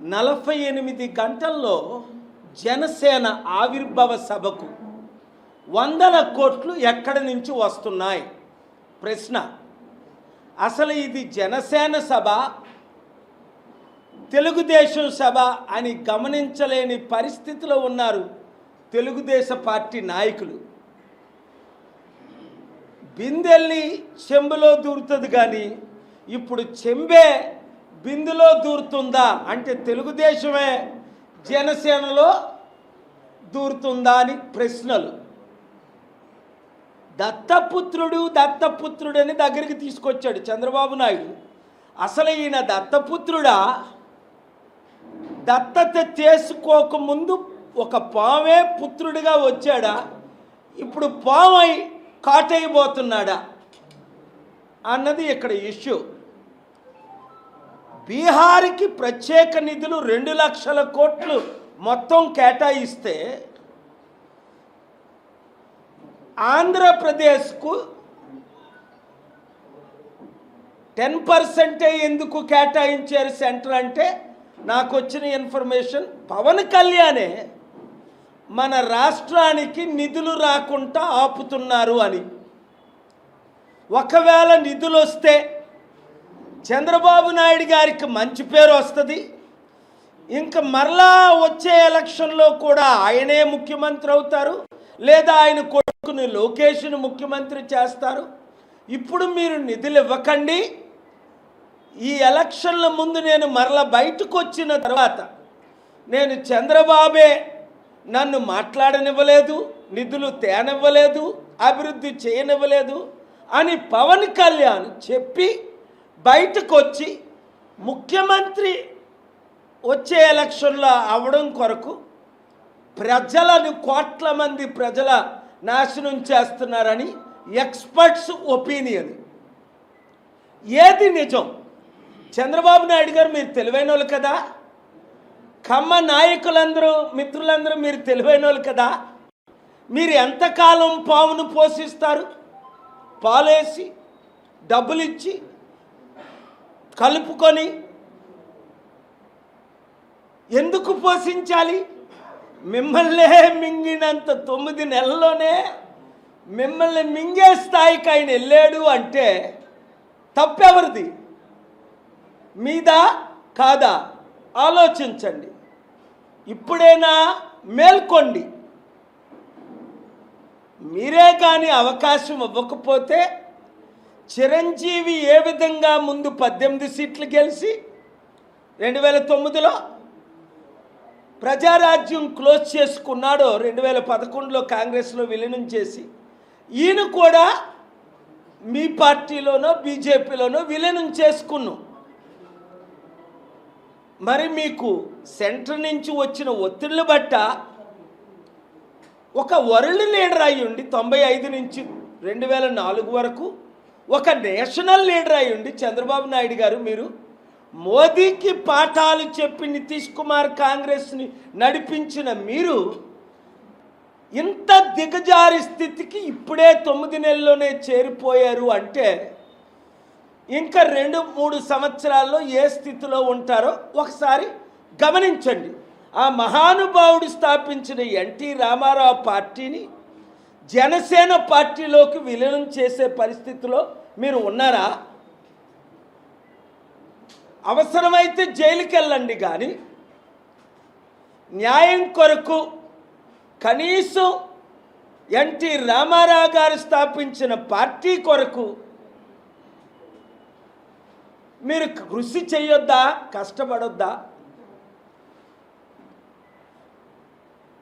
నలభై ఎనిమిది గంటల్లో జనసేన ఆవిర్భావ సభకు వందల కోట్లు ఎక్కడి నుంచి వస్తున్నాయి? ప్రశ్న. అసలు ఇది జనసేన సభ తెలుగుదేశం సభ అని గమనించలేని పరిస్థితిలో ఉన్నారు తెలుగుదేశ పార్టీ నాయకులు. బిందెల్లి చెంబులో దూరుతుంది కానీ ఇప్పుడు చెంబే బిందులో దూరుతుందా అంటే తెలుగుదేశమే జనసేనలో దూరుతుందా అని ప్రశ్నలు. దత్తపుత్రుడు దత్తపుత్రుడు అని దగ్గరికి తీసుకొచ్చాడు చంద్రబాబు నాయుడు. అసలు ఈయన దత్తపుత్రుడా? దత్తత చేసుకోకముందు ఒక పామే పుత్రుడిగా వచ్చాడా? ఇప్పుడు పామై కాటైపోతున్నాడా? అన్నది ఇక్కడ ఇష్యూ. బీహార్కి ప్రత్యేక నిధులు రెండు లక్షల కోట్లు మొత్తం కేటాయిస్తే ఆంధ్రప్రదేశ్కు టెన్ పర్సెంటే ఎందుకు కేటాయించారు సెంటర్ అంటే నాకు వచ్చిన ఇన్ఫర్మేషన్ పవన్ కళ్యాణే మన రాష్ట్రానికి నిధులు రాకుండా ఆపుతున్నారు అని. ఒకవేళ నిధులు వస్తే చంద్రబాబు నాయుడు గారికి మంచి పేరు వస్తుంది. ఇంకా మరలా వచ్చే ఎలక్షన్లో కూడా ఆయనే ముఖ్యమంత్రి అవుతారు లేదా ఆయన కొడుకుని లోకేష్ను ముఖ్యమంత్రి చేస్తారు. ఇప్పుడు మీరు నిధులు ఇవ్వకండి. ఈ ఎలక్షన్ల ముందు నేను మరల బయటకు వచ్చిన తర్వాత నేను చంద్రబాబే నన్ను మాట్లాడనివ్వలేదు నిధులు తేనివ్వలేదు అభివృద్ధి చేయనివ్వలేదు అని పవన్ కళ్యాణ్ చెప్పి బయటకు వచ్చి ముఖ్యమంత్రి వచ్చే ఎలక్షన్లో అవడం కొరకు ప్రజలను కోట్ల మంది ప్రజల నాశనం చేస్తున్నారని ఎక్స్పర్ట్స్ ఒపీనియన్. ఏది నిజం? చంద్రబాబు నాయుడు గారు మీరు తెలివైన వాళ్ళు కదా. కమ్మ నాయకులందరూ మిత్రులందరూ మీరు తెలివైన వాళ్ళు కదా. మీరు ఎంతకాలం పామును పోషిస్తారు? పాలేసి డబ్బులిచ్చి కలుపుకొని ఎందుకు పోషించాలి? మిమ్మల్నే మింగినంత తొమ్మిది నెలల్లోనే మిమ్మల్ని మింగే స్థాయికి ఆయన వెళ్ళాడు అంటే తప్పెవరిది? మీదా? కాదా? ఆలోచించండి. ఇప్పుడైనా? మేల్కొండి. మీరే కానీ అవకాశం ఇవ్వకపోతే చిరంజీవి ఏ విధంగా ముందు పద్దెనిమిది సీట్లు గెలిచి రెండు వేల తొమ్మిదిలో ప్రజారాజ్యం క్లోజ్ చేసుకున్నాడో రెండు వేల పదకొండులో కాంగ్రెస్లో విలీనం చేసి ఈయన కూడా మీ పార్టీలోనో బీజేపీలోనో విలీనం చేసుకున్నాం. మరి మీకు సెంటర్ నుంచి వచ్చిన ఒత్తిళ్ళు బట్ట ఒక వరల్డ్ లీడర్ అయ్యుండి తొంభై ఐదు నుంచి రెండు వేల నాలుగు వరకు ఒక నేషనల్ లీడర్ అయి ఉండి చంద్రబాబు నాయుడు గారు మీరు మోదీకి పాఠాలు చెప్పి నితీష్ కుమార్ కాంగ్రెస్ని నడిపించిన మీరు ఇంత దిగజారి స్థితికి ఇప్పుడే తొమ్మిది నెలల్లోనే చేరిపోయారు అంటే ఇంకా రెండు మూడు సంవత్సరాల్లో ఏ స్థితిలో ఉంటారో ఒకసారి గమనించండి. ఆ మహానుభావుడు స్థాపించిన ఎన్టీ రామారావు పార్టీని జనసేన పార్టీలోకి విలీనం చేసే పరిస్థితిలో మీరు ఉన్నారా? అవసరమైతే జైలుకి వెళ్ళండి కానీ న్యాయం కొరకు కనీసం ఎన్టీ రామారావు గారు స్థాపించిన పార్టీ కొరకు మీరు కృషి చేయొద్దా కష్టపడొద్దా?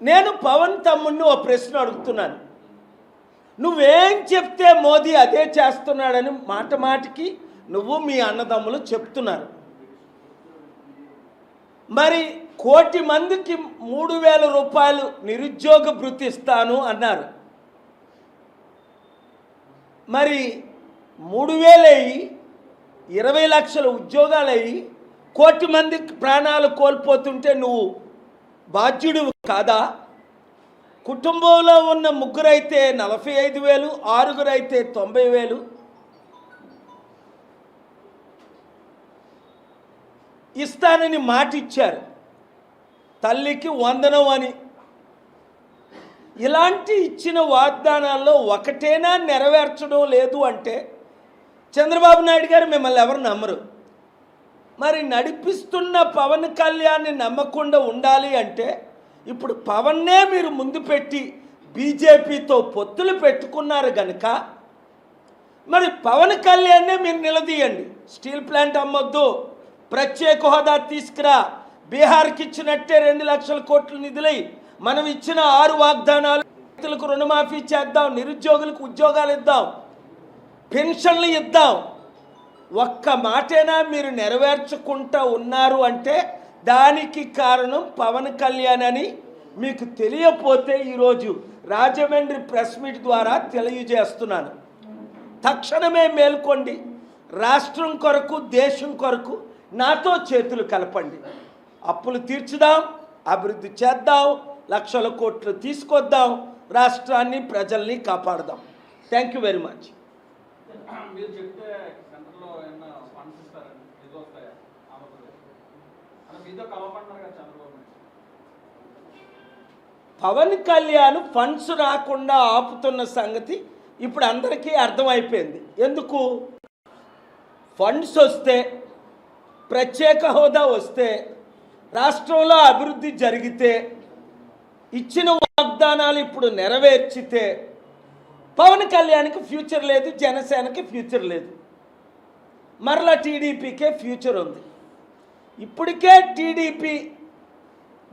నేను పవన్ తమ్ముడిని ఓ ప్రశ్న అడుగుతున్నాను. నువ్వేం చెప్తే మోదీ అదే చేస్తున్నాడని మాట మాటికి నువ్వు మీ అన్నదమ్ములు చెప్తున్నారు. మరి కోటి మందికి మూడు వేల రూపాయలు నిరుద్యోగ భృతి ఇస్తాను అన్నారు. మరి మూడు వేలయ్యి ఇరవై లక్షల ఉద్యోగాలు అయ్యి కోటి మంది ప్రాణాలు కోల్పోతుంటే నువ్వు బాధ్యుడు కాదా? కుటుంబంలో ఉన్న ముగ్గురైతే నలభై ఐదు వేలు ఆరుగురు అయితే తొంభై వేలు. ఇస్తానని మాట ఇచ్చారు తల్లికి వందనం అని. ఇలాంటి ఇచ్చిన వాగ్దానాల్లో ఒకటేనా నెరవేర్చడం లేదు అంటే చంద్రబాబు నాయుడు గారు మిమ్మల్ని ఎవరు నమ్మరు. మరి నడిపిస్తున్న పవన్ కళ్యాణ్ని నమ్మకుండా ఉండాలి అంటే ఇప్పుడు పవన్నే మీరు ముందు పెట్టి బీజేపీతో పొత్తులు పెట్టుకున్నారు గనుక మరి పవన్ కళ్యాణ్నే మీరు నిలదీయండి. Steel plant అమ్మొద్దు. ప్రత్యేక హోదా తీసుకురా. బీహార్కి ఇచ్చినట్టే రెండు లక్షల కోట్లు నిధులై మనం ఇచ్చిన ఆరు వాగ్దానాలు రైతులకు రుణమాఫీ చేద్దాం నిరుద్యోగులకు ఉద్యోగాలు ఇద్దాం పెన్షన్లు ఇద్దాం. ఒక్క మాటేనా మీరు నెరవేర్చుకుంటూ ఉన్నారు అంటే దానికి కారణం పవన్ కళ్యాణ్ అని మీకు తెలియపోతే ఈరోజు రాజమండ్రి ప్రెస్ మీట్ ద్వారా తెలియజేస్తున్నాను. తక్షణమే మేల్కొండి. రాష్ట్రం కొరకు దేశం కొరకు నాతో చేతులు కలపండి. అప్పులు తీర్చుదాం అభివృద్ధి చేద్దాం లక్షల కోట్లు తీసుకొద్దాం రాష్ట్రాన్ని ప్రజల్ని కాపాడదాం. థ్యాంక్ యూ వెరీ మచ్ మీరు చెప్తే సెంటర్లో ఏమన్నా ఫండ్స్ ఇస్తారండి నిధులు వస్తాయా ఆంధ్రప్రదేశ్ అలా మీతో కలవమంటున్నారు కదా చంద్రబాబు నాయుడు పవన్ కళ్యాణ్ ఫండ్స్ రాకుండా ఆపుతున్న సంగతి ఇప్పుడు అందరికీ అర్థమైపోయింది. ఎందుకు? ఫండ్స్ వస్తే ప్రత్యేక హోదా వస్తే రాష్ట్రంలో అభివృద్ధి జరిగితే ఇచ్చిన వాగ్దానాలు ఇప్పుడు నెరవేర్చితే పవన్ కళ్యాణ్కి ఫ్యూచర్ లేదు జనసేనకి ఫ్యూచర్ లేదు. మరలా టీడీపీకే ఫ్యూచర్ ఉంది. ఇప్పటికే టీడీపీ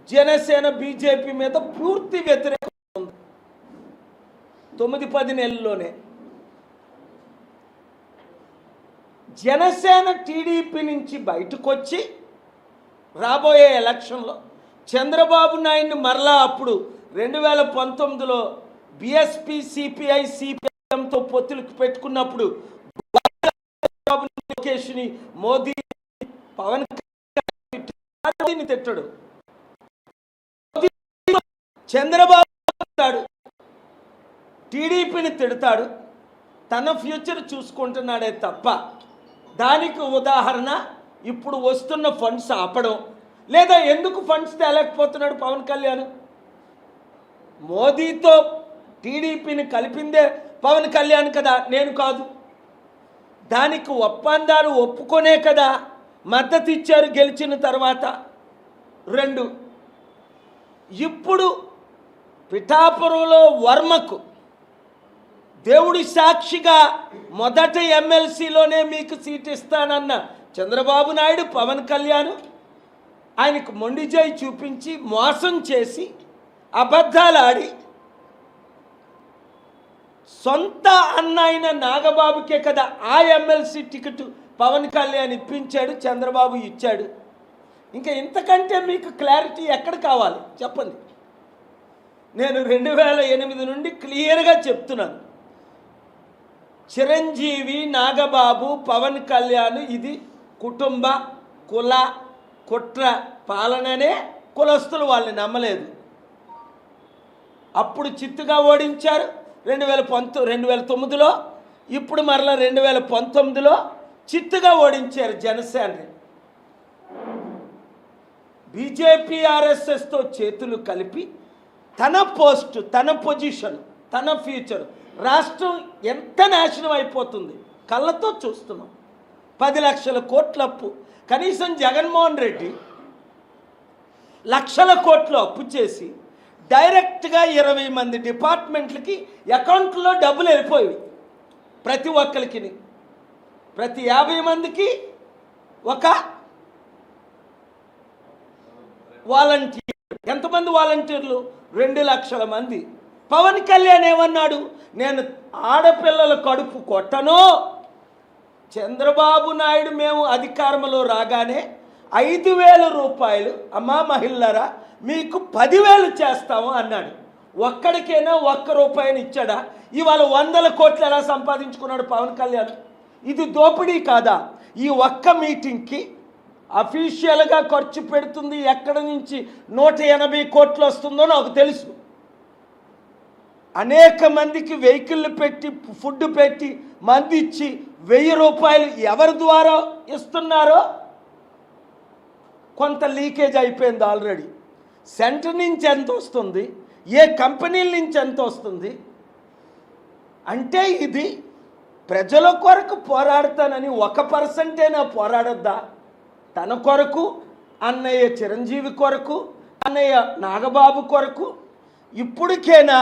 జనసేన బీజేపీ మీద పూర్తి వ్యతిరేకత ఉంది. తొమ్మిది పది నెలల్లోనే. జనసేన టీడీపీ నుంచి బయటకు వచ్చి రాబోయే ఎలక్షన్లో చంద్రబాబు నాయుడిని మరలా అప్పుడు రెండు వేల పంతొమ్మిదిలో బిఎస్పి సిపిఐ సిపిఐఎంతో పొత్తులకు పెట్టుకున్నప్పుడు లోకేష్ని మోదీ పవన్ కళ్యాణ్ తిట్టడు. చంద్రబాబు తిడతాడు టీడీపీని తిడతాడు. తన ఫ్యూచర్ చూసుకుంటున్నాడే తప్ప దానికి ఉదాహరణ ఇప్పుడు వస్తున్న ఫండ్స్ ఆపడం లేదా ఎందుకు ఫండ్స్ తేలేకపోతున్నాడు పవన్ కళ్యాణ్? మోదీతో టీడీపీని కలిపిందే పవన్ కళ్యాణ్ కదా నేను కాదు. దానికి ఒప్పందాలు ఒప్పుకొనే కదా మద్దతు ఇచ్చారు గెలిచిన తర్వాత రెండు ఇప్పుడు పిఠాపురంలో వర్మకు దేవుడి సాక్షిగా మొదట ఎమ్మెల్సీలోనే మీకు సీట్ ఇస్తానన్న చంద్రబాబు నాయుడు పవన్ కళ్యాణ్ ఆయనకు మొండిజాయి చూపించి మోసం చేసి అబద్ధాలు ఆడి సొంత అన్న అయిన నాగబాబుకే కదా ఆ ఎమ్మెల్సీ టికెట్ పవన్ కళ్యాణ్ ఇప్పించాడు చంద్రబాబు ఇచ్చాడు. ఇంకా ఇంతకంటే మీకు క్లారిటీ ఎక్కడ కావాలి? చెప్పండి. నేను రెండు వేల ఎనిమిది నుండి క్లియర్గా చెప్తున్నాను. చిరంజీవి నాగబాబు పవన్ కళ్యాణ్ ఇది కుటుంబ కుల కుట్ర పాలననే కులస్తులు వాళ్ళని నమ్మలేదు. అప్పుడు చిత్తుగా ఓడించారు. రెండు వేల పంతొ రెండు వేల తొమ్మిదిలో ఇప్పుడు మరలా రెండు వేల పంతొమ్మిదిలో చిత్తుగా ఓడించారు జనసేనని బీజేపీ ఆర్ఎస్ఎస్తో చేతులు కలిపి తన పోస్టు తన పొజిషన్ తన ఫ్యూచర్ రాష్ట్రం ఎంత నాశనం అయిపోతుంది కళ్ళతో చూస్తున్నాం. పది లక్షల కోట్ల అప్పు కనీసం జగన్మోహన్ రెడ్డి లక్షల కోట్లు అప్పు చేసి డైరెక్ట్గా ఇరవై మంది డిపార్ట్మెంట్లకి అకౌంట్లో డబ్బులు వెళ్ళిపోయి ప్రతి ఒక్కరికి. ప్రతి యాభై మందికి ఒక వాలంటీర్. ఎంతమంది వాలంటీర్లు? రెండు లక్షల మంది. పవన్ కళ్యాణ్ ఏమన్నాడు? నేను ఆడపిల్లల కడుపు కొట్టను. చంద్రబాబు నాయుడు మేము అధికారంలో రాగానే ఐదు వేల రూపాయలు అమ్మా మహిళరా మీకు పదివేలు చేస్తాము అన్నాడు. ఒక్కడికైనా ఒక్క రూపాయిని ఇచ్చాడా? ఇవాళ వందల కోట్లు ఎలా సంపాదించుకున్నాడు పవన్ కళ్యాణ్? ఇది దోపిడీ కాదా? ఈ ఒక్క మీటింగ్కి అఫీషియల్గా ఖర్చు పెడుతుంది ఎక్కడి నుంచి నూట ఎనభై కోట్లు వస్తుందో నాకు తెలుసు. అనేక మందికి వెహికల్ పెట్టి ఫుడ్ పెట్టి మంది ఇచ్చి వెయ్యి రూపాయలు ఎవరి ద్వారా ఇస్తున్నారో? కొంత లీకేజ్ అయిపోయింది ఆల్రెడీ. సెంటర్ నుంచి ఎంత వస్తుంది? ఏ కంపెనీల నుంచి ఎంత వస్తుంది? అంటే ఇది ప్రజల కొరకు పోరాడతానని ఒక పర్సెంటేనా పోరాడొద్దా? తన కొరకు అన్నయ్య చిరంజీవి కొరకు అన్నయ్య నాగబాబు కొరకు? ఇప్పటికైనా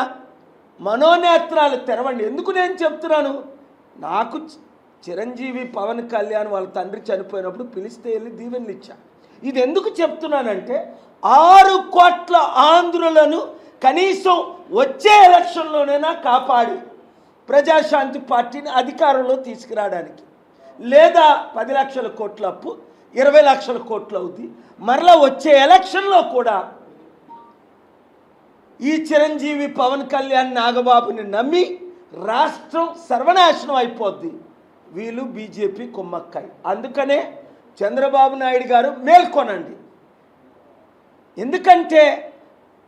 మనోనేత్రాలు తెరవండి. ఎందుకు నేను చెప్తున్నాను? నాకు చిరంజీవి పవన్ కళ్యాణ్ వాళ్ళ తండ్రి చనిపోయినప్పుడు పిలిస్తే వెళ్ళి దీవెనలు ఇచ్చా. ఇది ఎందుకు చెప్తున్నానంటే ఆరు కోట్ల ఆంధ్రులను కనీసం వచ్చే ఎలక్షన్లోనైనా కాపాడి ప్రజాశాంతి పార్టీని అధికారంలో తీసుకురావడానికి. లేదా పది లక్షల కోట్ల అప్పు ఇరవై లక్షల కోట్లు అవుద్ది. మరలా వచ్చే ఎలక్షన్లో కూడా ఈ చిరంజీవి పవన్ కళ్యాణ్ నాగబాబుని నమ్మి రాష్ట్రం సర్వనాశనం అయిపోద్ది. వీళ్ళు బీజేపీ కుమ్మక్కాయి అందుకనే చంద్రబాబు నాయుడు గారు మేల్కొనండి. ఎందుకంటే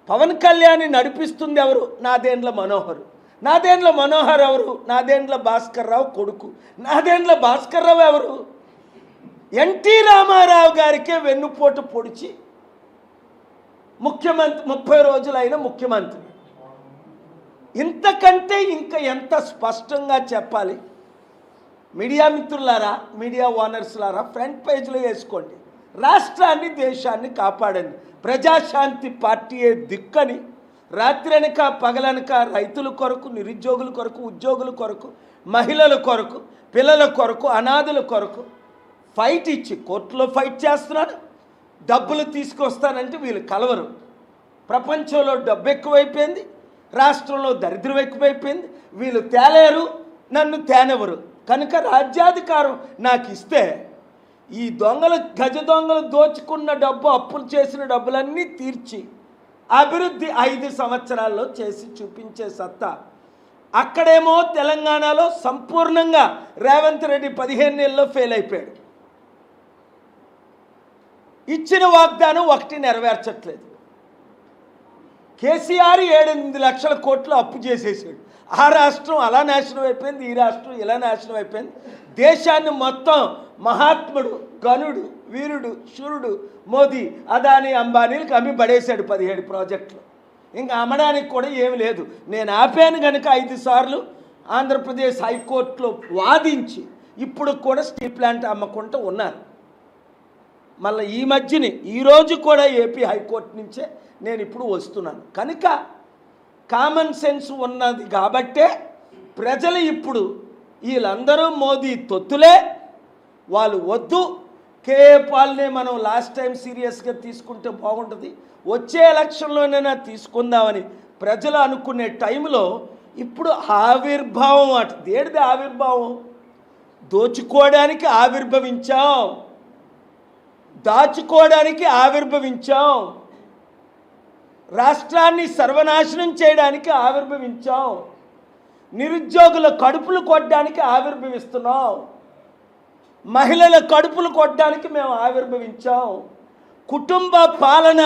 పవన్ కళ్యాణ్ నడిపిస్తుంది ఎవరు? నాదేండ్ల మనోహరు. నాదేండ్ల మనోహర్ ఎవరు? నాదేండ్ల భాస్కర్ రావు కొడుకు? నాదేండ్ల భాస్కర్ రావు ఎవరు? ఎన్టీ రామారావు గారికే వెన్నుపోటు పొడిచి ముఖ్యమంత్రి ముప్పై రోజులైన ముఖ్యమంత్రి. ఇంతకంటే ఇంకా ఎంత స్పష్టంగా చెప్పాలి? మీడియా మిత్రులారా మీడియా ఓనర్స్లారా ఫ్రంట్ పేజ్లో వేసుకోండి. రాష్ట్రాన్ని దేశాన్ని కాపాడండి. ప్రజాశాంతి పార్టీయే దిక్కని రాత్రనక పగలనక రైతుల కొరకు నిరుద్యోగుల కొరకు ఉద్యోగుల కొరకు మహిళల కొరకు పిల్లల కొరకు అనాథుల కొరకు ఫైట్ ఇచ్చి కోర్టులో ఫైట్ చేస్తున్నాడు. డబ్బులు తీసుకొస్తానంటే వీళ్ళు కలవరు. ప్రపంచంలో డబ్బు ఎక్కువైపోయింది. రాష్ట్రంలో దరిద్రం ఎక్కువైపోయింది. వీళ్ళు తేలేరు నన్ను తేనెవరు కనుక రాజ్యాధికారం నాకు ఇస్తే ఈ దొంగలు గజ దొంగలు దోచుకున్న డబ్బు అప్పులు చేసిన డబ్బులన్నీ తీర్చి అభివృద్ధి ఐదు సంవత్సరాల్లో చేసి చూపించే సత్తా. అక్కడేమో తెలంగాణలో సంపూర్ణంగా రేవంత్ రెడ్డి పదిహేను నెలల్లో ఫెయిల్ అయిపోయాడు. ఇచ్చిన వాగ్దానం ఒకటి నెరవేర్చట్లేదు. కేసీఆర్ ఏడెనిమిది లక్షల కోట్లు అప్పు చేసేసాడు. ఆ రాష్ట్రం అలా నాశనం అయిపోయింది ఈ రాష్ట్రం ఇలా నాశనం అయిపోయింది. దేశాన్ని మొత్తం మహాత్ముడు గనుడు వీరుడు శూరుడు మోదీ అదాని అంబానీలకు అమ్మి పడేశాడు పదిహేడు ప్రాజెక్టులు. ఇంకా అమ్మడానికి కూడా ఏమి లేదు. నేను ఆపాను కనుక ఐదు సార్లు ఆంధ్రప్రదేశ్ హైకోర్టులో వాదించి ఇప్పుడు కూడా స్టీల్ ప్లాంట్ అమ్మకుండా ఉన్నారు మళ్ళీ ఈ మధ్యని ఈరోజు కూడా ఏపీ హైకోర్టు నుంచే నేను ఇప్పుడు వస్తున్నాను. కనుక కామన్ సెన్స్ ఉన్నది కాబట్టే ప్రజలు ఇప్పుడు వీళ్ళందరూ మోదీ తొత్తులే. వాళ్ళు వద్దు. కేఏ పాల్నే మనం లాస్ట్ టైం సీరియస్గా తీసుకుంటే బాగుంటుంది. వచ్చే ఎలక్షన్లోనైనా తీసుకుందామని ప్రజలు అనుకునే టైంలో ఇప్పుడు ఆవిర్భావం అట. దేడిది ఆవిర్భావం? దోచుకోవడానికి ఆవిర్భవించాం. దాచుకోవడానికి ఆవిర్భవించాం. రాష్ట్రాన్ని సర్వనాశనం చేయడానికి ఆవిర్భవించాం. నిరుద్యోగుల కడుపులు కొట్టడానికి ఆవిర్భవిస్తున్నాం. మహిళల కడుపులు కొట్టడానికి మేము ఆవిర్భవించాం. కుటుంబ పాలన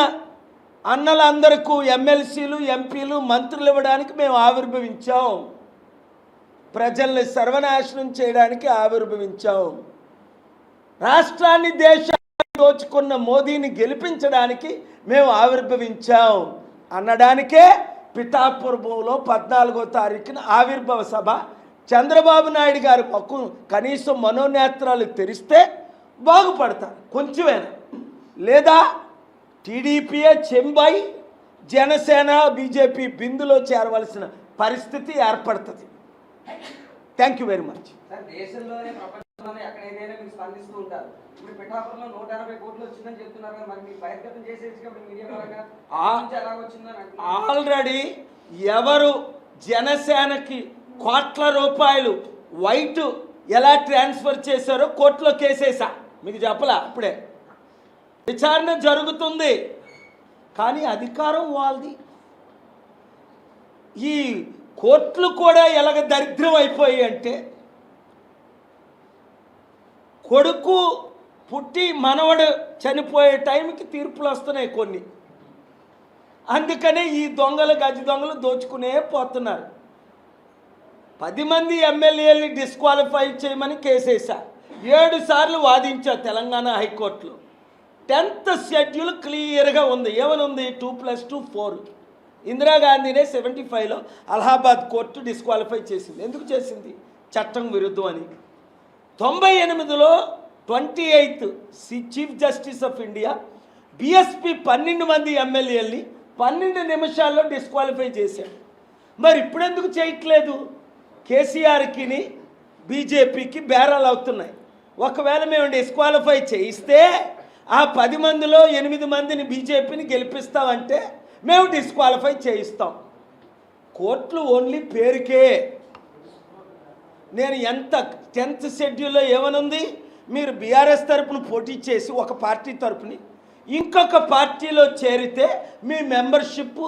అన్నలందరికీ ఎమ్మెల్సీలు ఎంపీలు మంత్రులు ఇవ్వడానికి మేము ఆవిర్భవించాం. ప్రజల్ని సర్వనాశనం చేయడానికి ఆవిర్భవించాం. రాష్ట్రాన్ని దేశాన్ని దోచుకున్న మోదీని గెలిపించడానికి మేము ఆవిర్భవించాం. అనడానికే పిఠాపురంలో పద్నాలుగో తారీఖున ఆవిర్భవ సభ. చంద్రబాబు నాయుడు గారి పక్కు కనీసం మనోనేత్రాలు తెరిస్తే బాగుపడతారు. కొంచెమేనా. లేదా టీడీపీఏ చెంబై జనసేన బీజేపీ బిందులో చేరవలసిన పరిస్థితి ఏర్పడుతుంది. థ్యాంక్ యూ వెరీ మచ్ ప్రపంచంలోనే ఎక్కడైనా మీరు స్పందిస్తూ ఉంటారు. ఇప్పుడు పిఠాపురంలో నూట ఎనభై కోట్లు వచ్చిందని చెప్తున్నారు కదా మరి మీరు బహిర్గతం చేసేసి మీడియా పరంగా వచ్చిందని ఆల్రెడీ ఎవరు జనసేనకి కోట్ల రూపాయలు వైట్ ఎలా ట్రాన్స్ఫర్ చేశారో కోర్టులో కేసేసా. మీకు చెప్పలా అప్పుడే విచారణ జరుగుతుంది. కానీ అధికారం వాళ్ళది. ఈ కోర్టులు కూడా ఎలాగ దరిద్రం అయిపోయాయి అంటే కొడుకు పుట్టి మనవడు చనిపోయే టైంకి తీర్పులు వస్తున్నాయి కొన్ని. అందుకనే ఈ దొంగలు గజ దొంగలు దోచుకునే పోతున్నారు. పది మంది ఎమ్మెల్యేలని డిస్క్వాలిఫై చేయమని కేసేసా ఏడు సార్లు వాదించా తెలంగాణ హైకోర్టులో. టెన్త్ షెడ్యూల్ క్లియర్గా ఉంది. ఏమని ఉంది? Two plus two four. ఇందిరాగాంధీనే seventy ఫైవ్లో అలహాబాద్ కోర్టు డిస్క్వాలిఫై చేసింది. ఎందుకు చేసింది? చట్టం విరుద్ధం అని. తొంభై ఎనిమిదిలో twenty eighth chief justice of India BSP పన్నెండు మంది ఎమ్మెల్యేల్ని పన్నెండు నిమిషాల్లో డిస్క్వాలిఫై చేశాడు. మరి ఇప్పుడెందుకు చేయట్లేదు? కేసీఆర్కిని బీజేపీకి బేరాలు అవుతున్నాయి. ఒకవేళ మేము డిస్క్వాలిఫై చేయిస్తే ఆ పది మందిలో ఎనిమిది మందిని బీజేపీని గెలిపిస్తామంటే మేము డిస్క్వాలిఫై చేయిస్తాం. కోర్టులు ఓన్లీ పేరుకే. నేను ఎంత టెన్త్ షెడ్యూల్లో ఏమనుంది? మీరు బీఆర్ఎస్ తరపున పోటీ చేసి ఒక పార్టీ తరపుని ఇంకొక పార్టీలో చేరితే మీ మెంబర్షిప్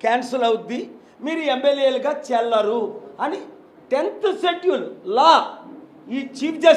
క్యాన్సిల్ అవుద్ది మీరు ఎమ్మెల్యేలుగా చెల్లరు అని టెన్త్ షెడ్యూల్ లా ఈ చీఫ్ జస్టిస్